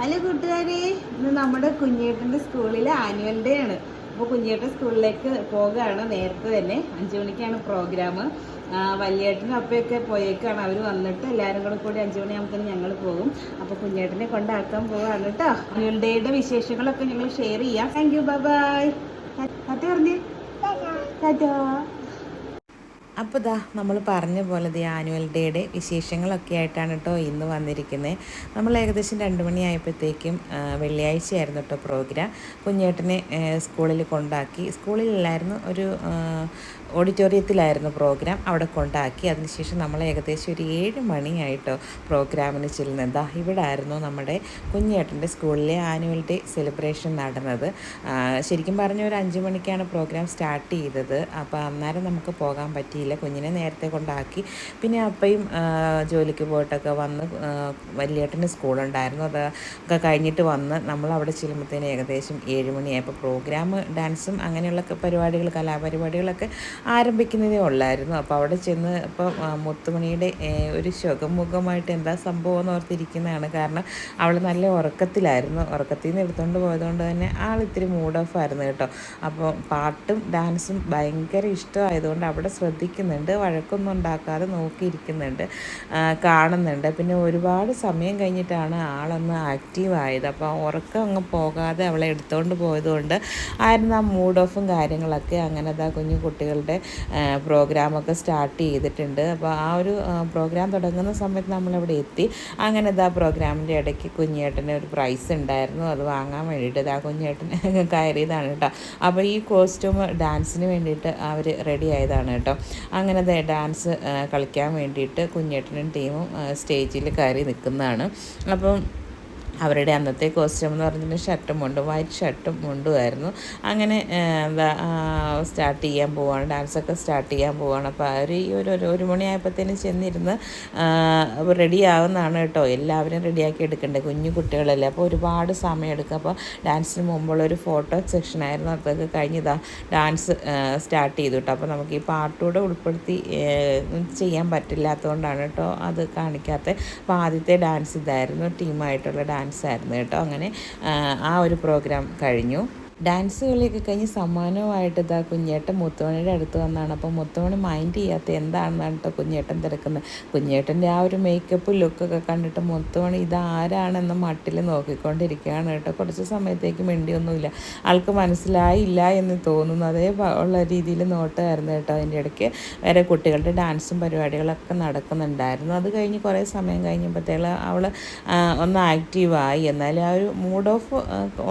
Hello കൂട്ടുകാരെ? ഇന്ന് നമ്മുടെ കുഞ്ഞേട്ടന്റെ സ്കൂളിലെ ആനുവൽ ഡേ ആണ്. അപ്പോൾ കുഞ്ഞേട്ടൻ സ്കൂളിലേക്ക് പോകുകയാണ് നേരത്തെ തന്നെ അഞ്ചു മണിക്കാണ് പ്രോഗ്രാം വലിയേട്ടനും അപ്പയൊക്കെ പോയേക്കാണ്. അവർ വന്നിട്ട് എല്ലാവരും കൂടെ കൂടി അഞ്ചു മണിയാകുമ്പോൾ ഞങ്ങൾ പോകും. അപ്പോൾ കുഞ്ഞേട്ടനെ കൊണ്ടാക്കാൻ പോവാണ് കേട്ടോ. ആനുവൽ ഡേയുടെ വിശേഷങ്ങളൊക്കെ ഞങ്ങൾ ഷെയർ ചെയ്യാം. Thank you bye bye tata പറഞ്ഞേ. അപ്പോൾ ഇതാ നമ്മൾ പറഞ്ഞ പോലെ ദേ ആനുവൽ ഡേയുടെ വിശേഷങ്ങളൊക്കെ ആയിട്ടാണ് കേട്ടോ ഇന്ന് വന്നിരിക്കുന്നത് നമ്മൾ ഏകദേശം രണ്ട് മണിയായപ്പോഴത്തേക്കും വെള്ളിയാഴ്ചയായിരുന്നു കേട്ടോ പ്രോഗ്രാം കുഞ്ഞേട്ടനെ സ്കൂളിൽ കൊണ്ടാക്കി. സ്കൂളിലല്ലായിരുന്നു ഒരു ഓഡിറ്റോറിയത്തിലായിരുന്നു പ്രോഗ്രാം. അവിടെ കൊണ്ടാക്കി. അതിനുശേഷം നമ്മൾ ഏകദേശം ഒരു ഏഴ് മണിയായിട്ടോ പ്രോഗ്രാമിന് ചെല്ലുന്നത്. ദാ ഇവിടെ ആയിരുന്നു നമ്മുടെ കുഞ്ഞേട്ടന്റെ സ്കൂളിലെ ആനുവൽ ഡേ സെലിബ്രേഷൻ നടന്നത്. ശരിക്കും പറഞ്ഞ ഒരു അഞ്ച് മണിക്കാണ് പ്രോഗ്രാം സ്റ്റാർട്ട് ചെയ്തത്. അപ്പോൾ അന്നേരം നമുക്ക് പോകാൻ പറ്റിയില്ല. കുഞ്ഞിനെ നേരത്തെ കൊണ്ടാക്കി. പിന്നെ അപ്പയും ജോലിക്ക് പോയിട്ടൊക്കെ വന്ന് വലിയേട്ടന് സ്കൂളുണ്ടായിരുന്നു. അത് ഒക്കെ കഴിഞ്ഞിട്ട് വന്ന് നമ്മൾ അവിടെ ചെല്ലുമ്പോഴത്തേന് ഏകദേശം ഏഴ് മണിയായപ്പോൾ പ്രോഗ്രാം ഡാൻസും അങ്ങനെയുള്ള പരിപാടികൾ കലാപരിപാടികളൊക്കെ ആരംഭിക്കുന്നതേ ഉള്ളായിരുന്നു. അപ്പോൾ അവിടെ ചെന്ന് ഇപ്പം മുത്തുമണിയുടെ ഒരു ശുഖമുഖമായിട്ട് എന്താ സംഭവം എന്ന് ഓർത്തിരിക്കുന്നതാണ് കാരണം അവൾ നല്ല ഉറക്കത്തിലായിരുന്നു. ഉറക്കത്തിൽ നിന്ന് എടുത്തുകൊണ്ട് പോയതുകൊണ്ട് തന്നെ ആൾ ഇത്തിരി മൂഡ് ഓഫ് ആയിരുന്നു കേട്ടോ. അപ്പോൾ പാട്ടും ഡാൻസും ഭയങ്കര ഇഷ്ടമായതുകൊണ്ട് അവിടെ ശ്രദ്ധിക്കുന്നുണ്ട്. വഴക്കൊന്നും ഉണ്ടാക്കാതെ നോക്കിയിരിക്കുന്നുണ്ട് കാണുന്നുണ്ട്. പിന്നെ ഒരുപാട് സമയം കഴിഞ്ഞിട്ടാണ് ആളൊന്ന് ആക്റ്റീവ് ആയത്. അപ്പോൾ ഉറക്കം അങ്ങ് പോകാതെ അവളെ എടുത്തുകൊണ്ട് പോയതുകൊണ്ട് ആയിരുന്നു ആ മൂഡ് ഓഫും കാര്യങ്ങളൊക്കെ. അങ്ങനെ അതാ കുഞ്ഞു കുട്ടികളുടെ പ്രോഗ്രാമൊക്കെ സ്റ്റാർട്ട് ചെയ്തിട്ടുണ്ട്. അപ്പോൾ ആ ഒരു പ്രോഗ്രാം തുടങ്ങുന്ന സമയത്ത് നമ്മളവിടെ എത്തി. അങ്ങനെ ഇതാ പ്രോഗ്രാമിന്റെ ഇടയ്ക്ക് കുഞ്ഞേട്ടന് ഒരു പ്രൈസ് ഉണ്ടായിരുന്നു. അത് വാങ്ങാൻ വേണ്ടിയിട്ട് ഇതാ കുഞ്ഞേട്ടൻ കയറിയതാണ് കേട്ടോ. അപ്പോൾ ഈ കോസ്റ്റ്യൂം ഡാൻസിന് വേണ്ടിയിട്ട് അവർ റെഡി ആയതാണ് കേട്ടോ. അങ്ങനെ ഡാൻസ് കളിക്കാൻ വേണ്ടിയിട്ട് കുഞ്ഞേട്ടനും ടീമും സ്റ്റേജിൽ കയറി നിൽക്കുന്നതാണ്. അപ്പം അവരുടെ അന്നത്തെ കോസ്റ്റ്യൂം എന്ന് പറഞ്ഞിട്ടുണ്ടെങ്കിൽ ഷർട്ടും മുണ്ടും വൈറ്റ് ഷർട്ടും മുണ്ടുമായിരുന്നു അങ്ങനെ എന്താ സ്റ്റാർട്ട് ചെയ്യാൻ പോവാണ്. ഡാൻസൊക്കെ സ്റ്റാർട്ട് ചെയ്യാൻ പോവാണ്. അപ്പോൾ അവർ ഈ ഒരു ഒരു- മണിയായപ്പോഴത്തേനും ചെന്നിരുന്ന് റെഡി ആവുന്നതാണ് കേട്ടോ. എല്ലാവരും റെഡിയാക്കി എടുക്കണ്ടേ കുഞ്ഞു കുട്ടികളല്ലേ. അപ്പോൾ ഒരുപാട് സമയം എടുക്കും. അപ്പോൾ ഡാൻസിന് മുമ്പുള്ള ഒരു ഫോട്ടോ സെക്ഷൻ ആയിരുന്നു. അതൊക്കെ കഴിഞ്ഞതാ ഡാൻസ് സ്റ്റാർട്ട് ചെയ്തു കേട്ടോ. അപ്പോൾ നമുക്ക് ഈ പാട്ടൂടെ ഉൾപ്പെടുത്തി ചെയ്യാൻ പറ്റില്ലാത്തതുകൊണ്ടാണ് കേട്ടോ അത് കാണിക്കാത്തത്. അപ്പോൾ ആദ്യത്തെ ഡാൻസ് ഇതായിരുന്നു. ടീമായിട്ടുള്ള ഡാൻസ് ആയിരുന്നു കേട്ടോ അങ്ങനെ ആ, ആ ഒരു പ്രോഗ്രാം കഴിഞ്ഞു. ഡാൻസ് കളിയൊക്കെ കഴിഞ്ഞ് സമ്മാനവുമായിട്ട് ഇതാ കുഞ്ഞേട്ടൻ മുത്തുമണിയുടെ അടുത്ത് വന്നാണ്. അപ്പോൾ മുത്തുമണി മൈൻഡ് ചെയ്യാത്ത എന്താണെന്നാണ് കേട്ടോ കുഞ്ഞേട്ടൻ തിരക്കുന്നത്. കുഞ്ഞേട്ടന്റെ ആ ഒരു മേക്കപ്പ് ലുക്കൊക്കെ കണ്ടിട്ട് മുത്തുമണി ഇതാരാണെന്ന് മട്ടിൽ നോക്കിക്കൊണ്ടിരിക്കുകയാണ് കേട്ടോ. കുറച്ച് സമയത്തേക്ക് മിണ്ടിയൊന്നുമില്ല. ആൾക്ക് മനസ്സിലായില്ല എന്ന് തോന്നുന്നു. അതേ ഉള്ള രീതിയിൽ നോട്ടമായിരുന്നു കേട്ടോ. അതിന്റെ ഇടയ്ക്ക് വേറെ കുട്ടികളുടെ ഡാൻസും പരിപാടികളൊക്കെ നടക്കുന്നുണ്ടായിരുന്നു. അത് കഴിഞ്ഞ് കുറേ സമയം കഴിഞ്ഞപ്പോഴത്തേക്ക് അവൾ ഒന്ന് ആക്റ്റീവായി എന്നാലും ആ ഒരു മൂഡ് ഓഫ്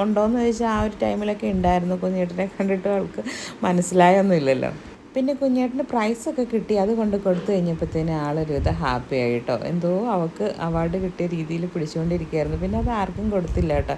ഉണ്ടോയെന്ന് ചോദിച്ചാൽ ആ ഒരു ടൈമിലൊക്കെ ഉണ്ടായിരുന്നു കുഞ്ഞേട്ടനെ കണ്ടിട്ട് അവൾക്ക് മനസ്സിലായൊന്നുമില്ലല്ലോ. പിന്നെ കുഞ്ഞേട്ടന് പ്രൈസൊക്കെ കിട്ടി. അതുകൊണ്ട് കൊടുത്തു കഴിഞ്ഞപ്പോഴത്തേന് ആളൊരു ഇത് ഹാപ്പി ആയിട്ടോ എന്തോ അവൾക്ക് അവാർഡ് കിട്ടിയ രീതിയിൽ പിടിച്ചുകൊണ്ടിരിക്കുകയായിരുന്നു. പിന്നെ അത് ആർക്കും കൊടുത്തില്ല കേട്ടോ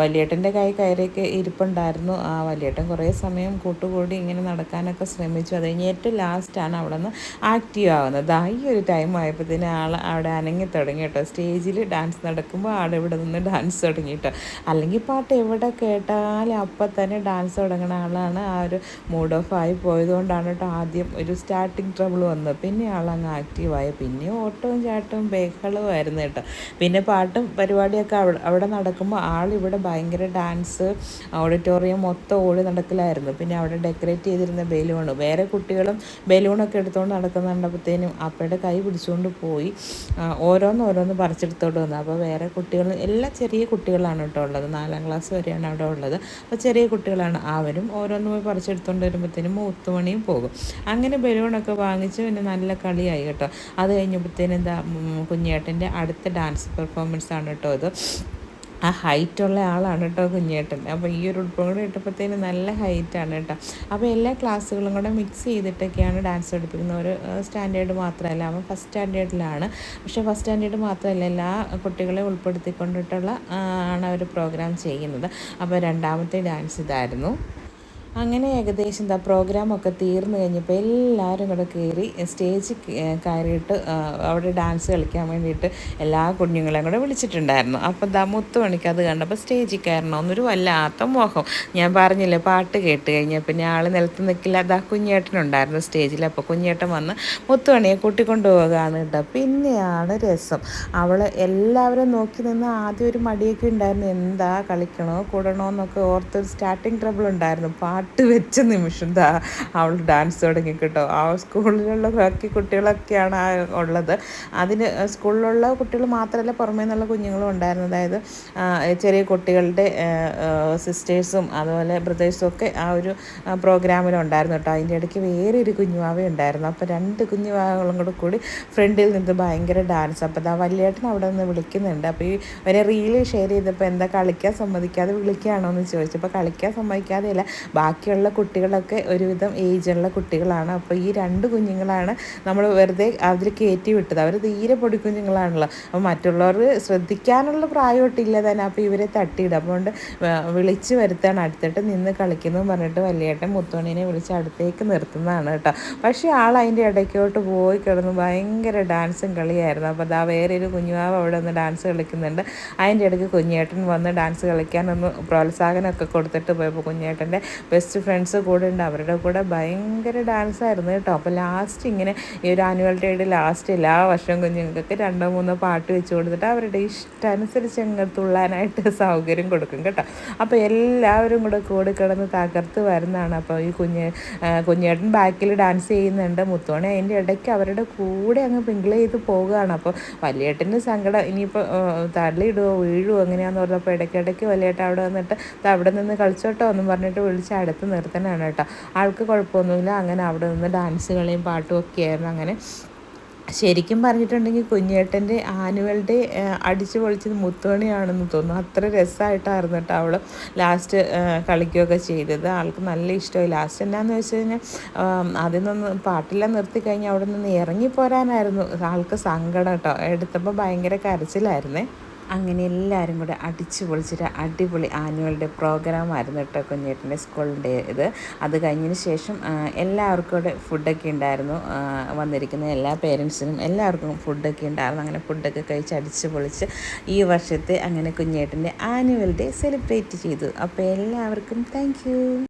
വലിയേട്ടന്റെ കൈ കയറിയൊക്കെ ഇരിപ്പുണ്ടായിരുന്നു. ആ വലിയേട്ടൻ കുറേ സമയം കൂട്ടുകൂടി ഇങ്ങനെ നടക്കാനൊക്കെ ശ്രമിച്ചു. അത് കഴിഞ്ഞ് ഏറ്റവും ലാസ്റ്റാണ് അവിടെ നിന്ന് ആക്റ്റീവ് ആവുന്നത്. ആ ഈ ഒരു ടൈം ആയപ്പോഴത്തേന് ആൾ അവിടെ അനങ്ങി തുടങ്ങി കേട്ടോ സ്റ്റേജിൽ ഡാൻസ് നടക്കുമ്പോൾ ആൾ ഇവിടെ നിന്ന് ഡാൻസ് തുടങ്ങി കേട്ടോ അല്ലെങ്കിൽ പാട്ട് എവിടെ കേട്ടാലും അപ്പം തന്നെ ഡാൻസ് തുടങ്ങുന്ന ആളാണ് ആ ഒരു മൂഡ് ഓഫ് ആയി പോയതുകൊണ്ടാണ് കേട്ടോ ആദ്യം ഒരു സ്റ്റാർട്ടിങ് ട്രബിൾ വന്നു. പിന്നെ ആളങ്ങ് ആക്റ്റീവായി പിന്നെ ഓട്ടവും ചാട്ടവും ബഹളവും ആയിരുന്നു കേട്ടോ. പിന്നെ പാട്ടും പരിപാടിയൊക്കെ അവിടെ അവിടെ നടക്കുമ്പോൾ ആളിവിടെ ഭയങ്കര ഡാൻസ് ഓഡിറ്റോറിയം മൊത്തം ഓടി നടക്കലായിരുന്നു. പിന്നെ അവിടെ ഡെക്കറേറ്റ് ചെയ്തിരുന്ന ബലൂൺ വേറെ കുട്ടികളും ബലൂണൊക്കെ എടുത്തുകൊണ്ട് നടക്കുന്നുണ്ടപ്പോഴത്തേനും അപ്പയുടെ കൈ പിടിച്ചുകൊണ്ട് പോയി. ഓരോന്നോരോന്ന് ഓരോന്ന് ഓരോന്ന് പറിച്ചെടുത്തോണ്ട് വന്നു. അപ്പോൾ വേറെ കുട്ടികൾ എല്ലാ ചെറിയ കുട്ടികളാണ് കേട്ടോ ഉള്ളത്. നാലാം ക്ലാസ് വരെയാണ് അവിടെ ഉള്ളത്. അപ്പോൾ ചെറിയ കുട്ടികളാണ്. അവരും ഓരോന്ന് പോയി പറിച്ചെടുത്തുകൊണ്ട് വരുമ്പോഴത്തേനും മൂത്തുമണിയും പോകും. അങ്ങനെ ബലൂണൊക്കെ വാങ്ങിച്ച് പിന്നെ നല്ല കളിയായി കേട്ടോ. അത് കഴിഞ്ഞപ്പോഴത്തേനും എന്താ കുഞ്ഞേട്ടന്റെ അടുത്ത ഡാൻസ് പെർഫോമൻസ് ആണ് കേട്ടോ ഇത്. ആ ഹൈറ്റുള്ള ആളാണ് കേട്ടോ കുഞ്ഞേട്ടൻ. അപ്പോൾ ഈ ഒരു ഉടുപ്പും കൂടെ ഇട്ടപ്പോഴത്തേന് നല്ല ഹൈറ്റാണ് കേട്ടോ. അപ്പോൾ എല്ലാ ക്ലാസ്സുകളും കൂടെ മിക്സ് ചെയ്തിട്ടൊക്കെയാണ് ഡാൻസ് പഠിപ്പിക്കുന്നത്. ഒരു സ്റ്റാൻഡേർഡ് മാത്രമല്ല. അവൻ ഫസ്റ്റ് സ്റ്റാൻഡേർഡിലാണ് പക്ഷേ ഫസ്റ്റ് സ്റ്റാൻഡേർഡ് മാത്രമല്ല എല്ലാ കുട്ടികളെ ഉൾപ്പെടുത്തിക്കൊണ്ടിട്ടുള്ള ആണ് അവർ പ്രോഗ്രാം ചെയ്യുന്നത്. അപ്പോൾ രണ്ടാമത്തെ ഡാൻസ് ഇതായിരുന്നു. അങ്ങനെ ഏകദേശം എന്താ പ്രോഗ്രാമൊക്കെ തീർന്നു കഴിഞ്ഞപ്പോൾ എല്ലാവരും കൂടെ കയറി സ്റ്റേജിൽ കയറിയിട്ട് അവിടെ ഡാൻസ് കളിക്കാൻ വേണ്ടിയിട്ട് എല്ലാ കുഞ്ഞുങ്ങളെയും കൂടെ വിളിച്ചിട്ടുണ്ടായിരുന്നു. അപ്പോൾ ദാ മുത്തുമണിക്ക് അത് കണ്ടപ്പോൾ സ്റ്റേജിൽ കയറണമെന്നൊരു വല്ലാത്ത മോഹം. ഞാൻ പറഞ്ഞില്ലേ പാട്ട് കേട്ട് കഴിഞ്ഞാൽ പിന്നെ ആൾ നിലത്ത് നിൽക്കില്ല അതാ കുഞ്ഞേട്ടനുണ്ടായിരുന്നു സ്റ്റേജിൽ. അപ്പോൾ കുഞ്ഞേട്ടൻ വന്ന് മുത്തുമണിയെ കൂട്ടിക്കൊണ്ട് പോകുകയാണ് കേട്ടോ. പിന്നെയാണ് രസം. അവൾ എല്ലാവരും നോക്കി നിന്ന് ആദ്യം ഒരു മടിയൊക്കെ ഉണ്ടായിരുന്നു. എന്താ കളിക്കണോ കൂടണോ എന്നൊക്കെ ഓർത്തൊരു സ്റ്റാർട്ടിങ് ട്രബിൾ ഉണ്ടായിരുന്നു. പാട്ട് വെച്ച നിമിഷം ദാ അവൾ ഡാൻസ് തുടങ്ങി കേട്ടോ. ആ സ്കൂളിലുള്ള ബാക്കി കുട്ടികളൊക്കെയാണ് ഉള്ളത്. അതിന് സ്കൂളിലുള്ള കുട്ടികൾ മാത്രമല്ല പുറമേ നിന്നുള്ള കുഞ്ഞുങ്ങളും ഉണ്ടായിരുന്നു. അതായത് ചെറിയ കുട്ടികളുടെ സിസ്റ്റേഴ്സും അതുപോലെ ബ്രദേഴ്സും ഒക്കെ ആ ഒരു പ്രോഗ്രാമിലുണ്ടായിരുന്നു കേട്ടോ. അതിന്റെ ഇടയ്ക്ക് വേറെ ഒരു കുഞ്ഞുവാവ ഉണ്ടായിരുന്നു. അപ്പോൾ രണ്ട് കുഞ്ഞുവാവകളും കൂടെ കൂടി ഫ്രണ്ടിൽ നിന്ന് ഭയങ്കര ഡാൻസ് അപ്പോൾ അതാ വലിയേട്ടൻ അവിടെ നിന്ന് വിളിക്കുന്നുണ്ട്. അപ്പോൾ ഈ ഒരു റീൽ ഷെയർ ചെയ്തപ്പോൾ എന്താ കളിക്കാൻ സമ്മതിക്കാതെ വിളിക്കുകയാണോ എന്ന് ചോദിച്ചപ്പോൾ കളിക്കാൻ സമ്മതിക്കാതെയല്ല ബാക്കിയുള്ള കുട്ടികളൊക്കെ ഒരുവിധം ഏജുള്ള കുട്ടികളാണ്. അപ്പോൾ ഈ രണ്ട് കുഞ്ഞുങ്ങളാണ് നമ്മൾ വെറുതെ അതിൽ കയറ്റി വിട്ടത്. അവർ തീരെ പൊടി കുഞ്ഞുങ്ങളാണല്ലോ. അപ്പോൾ മറ്റുള്ളവർ ശ്രദ്ധിക്കാനുള്ള പ്രായമൊട്ടില്ല തന്നെ. അപ്പോൾ ഇവരെ തട്ടിയിടും. അതുകൊണ്ട് വിളിച്ച് വരുത്താണ്. അടുത്തിട്ട് നിന്ന് കളിക്കുന്നു പറഞ്ഞിട്ട് വലിയേട്ടൻ മുത്തോണിനെ വിളിച്ച് അടുത്തേക്ക് നിർത്തുന്നതാണ് കേട്ടോ. പക്ഷേ ആൾ അതിന്റെ ഇടയ്ക്കോട്ട് പോയി കിടന്ന്. ഭയങ്കര ഡാൻസും കളിയായിരുന്നു. അപ്പോൾ അതാ വേറെ ഒരു കുഞ്ഞുമാവ് അവിടെ നിന്ന് ഡാൻസ് കളിക്കുന്നുണ്ട്. അതിന്റെ ഇടയ്ക്ക് കുഞ്ഞേട്ടൻ വന്ന് ഡാൻസ് കളിക്കാനൊന്ന് പ്രോത്സാഹനമൊക്കെ കൊടുത്തിട്ട് പോയപ്പോൾ കുഞ്ഞേട്ടന്റെ ബെസ്റ്റ് ഫ്രണ്ട്സ് കൂടെ ഉണ്ട്. അവരുടെ കൂടെ ഭയങ്കര ഡാൻസ് ആയിരുന്നു കേട്ടോ. അപ്പോൾ ലാസ്റ്റ് ഇങ്ങനെ ഈ ഒരു ആനുവൽ ഡേയുടെ ലാസ്റ്റ് എല്ലാ വർഷവും കുഞ്ഞുങ്ങൾക്ക് രണ്ടോ മൂന്നോ പാട്ട് വെച്ച് കൊടുത്തിട്ട് അവരുടെ ഇഷ്ടാനുസരിച്ച് അങ്ങ് തുള്ളാനായിട്ട് സൗകര്യം കൊടുക്കും കേട്ടോ. അപ്പോൾ എല്ലാവരും കൂടെ കൂടി കിടന്ന് തകർത്ത് വരുന്നതാണ്. അപ്പോൾ ഈ കുഞ്ഞ് കുഞ്ഞേട്ടൻ ബാക്കിൽ ഡാൻസ് ചെയ്യുന്നുണ്ട്. മുത്തോണി അതിന്റെ ഇടയ്ക്ക് അവരുടെ കൂടെ അങ്ങ് പിങ്കിൾ ചെയ്ത് പോവുകയാണ്. അപ്പോൾ വലിയേട്ടന്റെ സങ്കടം. ഇനിയിപ്പോൾ തള്ളിയിടുവോ വീഴുവോ എങ്ങനെയാണെന്ന് പറഞ്ഞപ്പോൾ ഇടയ്ക്കിടയ്ക്ക് വലിയേട്ടൻ അവിടെ വന്നിട്ട് അവിടെ നിന്ന് കളിച്ചോട്ടോ എന്നും പറഞ്ഞിട്ട് വിളിച്ച് അടുത്ത് നിർത്തണമാണ് കേട്ടോ. ആൾക്ക് കുഴപ്പമൊന്നുമില്ല. അങ്ങനെ അവിടെ നിന്ന് ഡാൻസ് കളിയും പാട്ടും ഒക്കെ ആയിരുന്നു അങ്ങനെ. ശരിക്കും പറഞ്ഞിട്ടുണ്ടെങ്കിൽ കുഞ്ഞേട്ടന്റെ ആനുവൽ ഡേ അടിച്ചു പൊളിച്ചത് മുത്തോണിയാണെന്ന് തോന്നുന്നു. അത്ര രസമായിട്ടായിരുന്നു കേട്ടോ അവൾ ലാസ്റ്റ് കളിക്കുകയൊക്കെ ചെയ്തത്. ആൾക്ക് നല്ല ഇഷ്ടമായി. ലാസ്റ്റ് എന്നാന്ന് വെച്ച് കഴിഞ്ഞാൽ അതിൽ നിന്ന് പാട്ടെല്ലാം നിർത്തി കഴിഞ്ഞാൽ അവിടെ നിന്ന് ഇറങ്ങി പോരാനായിരുന്നു. ആൾക്ക് സങ്കടം കേട്ടോ. എടുത്തപ്പോൾ ഭയങ്കര കരച്ചിലായിരുന്നേ. അങ്ങനെ എല്ലാവരും കൂടെ അടിച്ചു പൊളിച്ചിട്ട് അടിപൊളി ആനുവൽ ഡേ പ്രോഗ്രാം ആയിരുന്നു കേട്ടോ കുഞ്ഞേട്ടന്റെ സ്കൂളിന്റെ ഇത്. അത് കഴിഞ്ഞതിന് ശേഷം എല്ലാവർക്കും കൂടെ ഫുഡൊക്കെ ഉണ്ടായിരുന്നു. വന്നിരിക്കുന്ന എല്ലാ പേരൻസിനും എല്ലാവർക്കും ഫുഡൊക്കെ ഉണ്ടായിരുന്നു. അങ്ങനെ ഫുഡൊക്കെ കഴിച്ച് അടിച്ചു പൊളിച്ച് ഈ വർഷത്തെ അങ്ങനെ കുഞ്ഞേട്ടന്റെ ആനുവൽ ഡേ സെലിബ്രേറ്റ് ചെയ്തു. അപ്പോൾ എല്ലാവർക്കും താങ്ക്